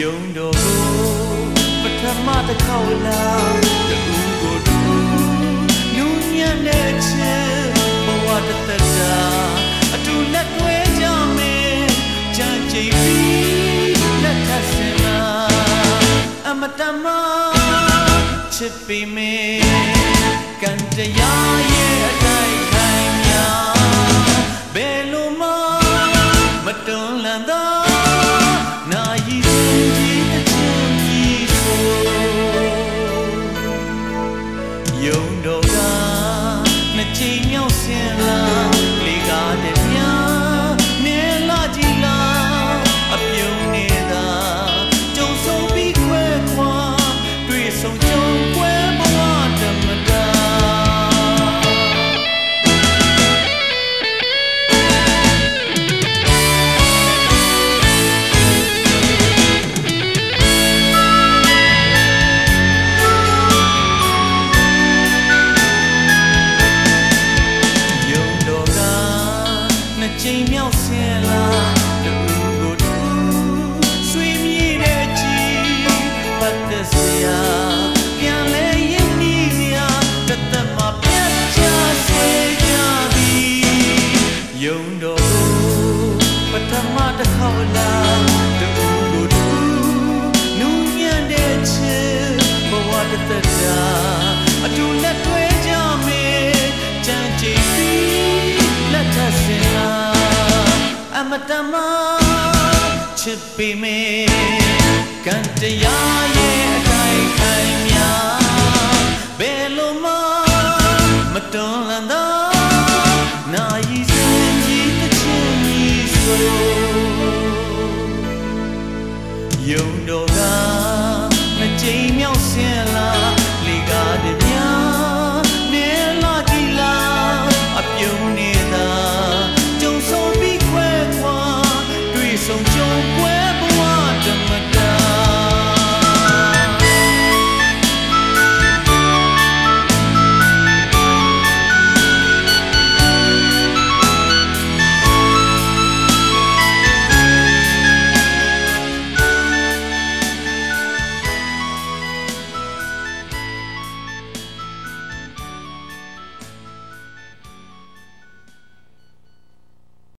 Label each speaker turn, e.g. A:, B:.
A: ယုံတော်ကိုပထမတစ်ခေါက်လာတူကိုတူနူးညံ့တဲ့ချစ်ဘဝတသက်တာအတူလက်တွဲကြမယ်ကြံကြိတ်ပြီးလက်ထပ်စင်လာအမတမချစ်ပေမယ်ကံတရားရဲ့ မြောက်ဆင်းလာတူကိုတူဆွေမြည်တဲ့ချီပတ်သက်စရာပြန်လဲရင်နီးစရာတသက်မှာပြတ်ချစေကြပြီယုံတော်ကိုပထမတစ်ခေါက်လာ မတမချစ်ပေမေကံတရားရဲ့အတိုင်းခိုင်များဘယ်လိုမှမတွန်းလန်တော့နာယီစင်ကြီးတစ်ချင်ကြီးဆိုယုံတော့